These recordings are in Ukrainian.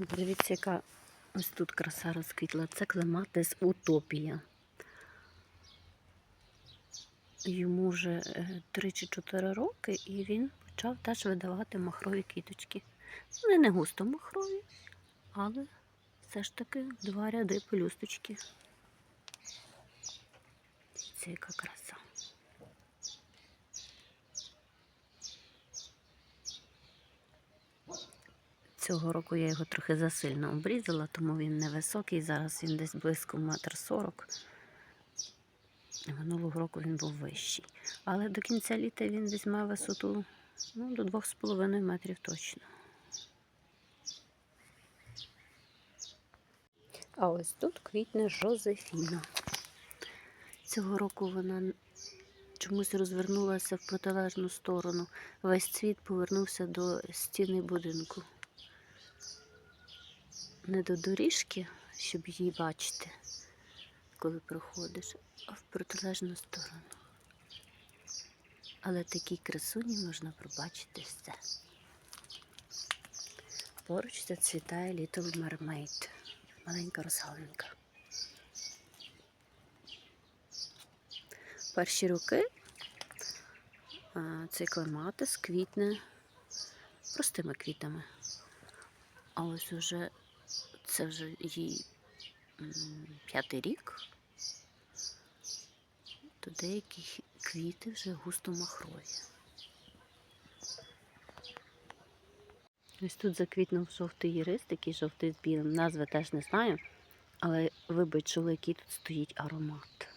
Дивіться, яка ось тут краса розквітла. Це клематис утопія. Йому вже 3 чи 4 роки, і він почав теж видавати махрові квіточки. Вони не густо махрові, але все ж таки два ряди пелюсточки. Це яка краса. Цього року я його трохи засильно обрізала, тому він невисокий. Зараз він десь близько метр сорок. Минулого року він був вищий. Але до кінця літа він візьме висоту ну, до 2,5 метрів точно. А ось тут квітне Жозефіна. Цього року вона чомусь розвернулася в протилежну сторону. Весь цвіт повернувся до стіни будинку. Не до доріжки, щоб її бачити, коли проходиш, а в протилежну сторону. Але такій красуні можна пробачити все. Поруч зацвітає Little Mermaid, маленька русалонька. Перші роки цей клематис квітне простими квітами. А ось уже це вже їй п'ятий рік, то деякі квіти вже густо махрові. Ось тут заквітнув жовтий ірис, такий жовтий з білим. Назви теж не знаю, але ви би чули, який тут стоїть аромат.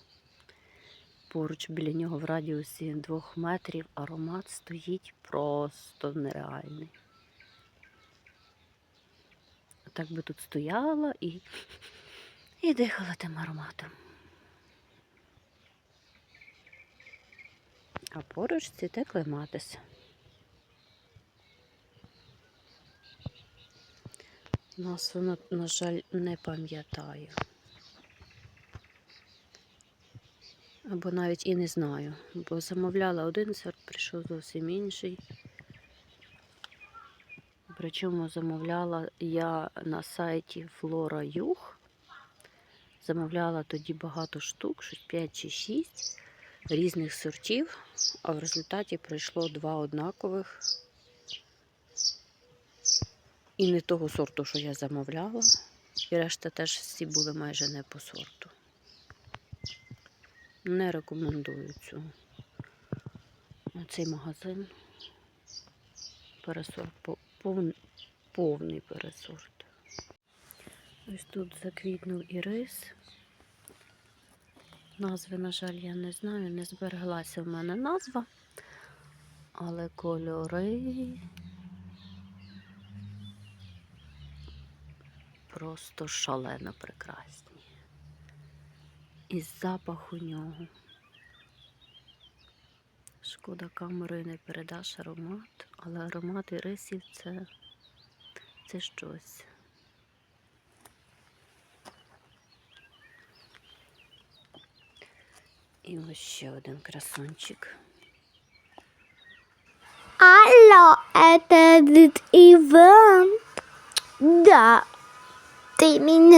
Поруч біля нього в радіусі двох метрів аромат стоїть просто нереальний. Так би тут стояла і, і дихала тим ароматом. А поруч цвіте клематис. Нас вона, на жаль, не пам'ятаю. Або навіть і не знаю. Бо замовляла один сорт, прийшов зовсім інший. Причому замовляла я на сайті Флора Юг. Замовляла тоді багато штук, щось 5 чи 6 різних сортів, а в результаті прийшло два однакових. І не того сорту, що я замовляла. І решта теж всі були майже не по сорту. Не рекомендую цю цей магазин. Пересорт повний, пересорт. Ось тут заквітнув ірис. Назви, на жаль, я не знаю, не збереглася в мене назва, але кольори просто шалено прекрасні. І запах у нього. Шкода камерою не передаш аромат, але аромат ірисів це, це щось. І ось ще один красунчик. Алло, это этот Иван. Да, ты меня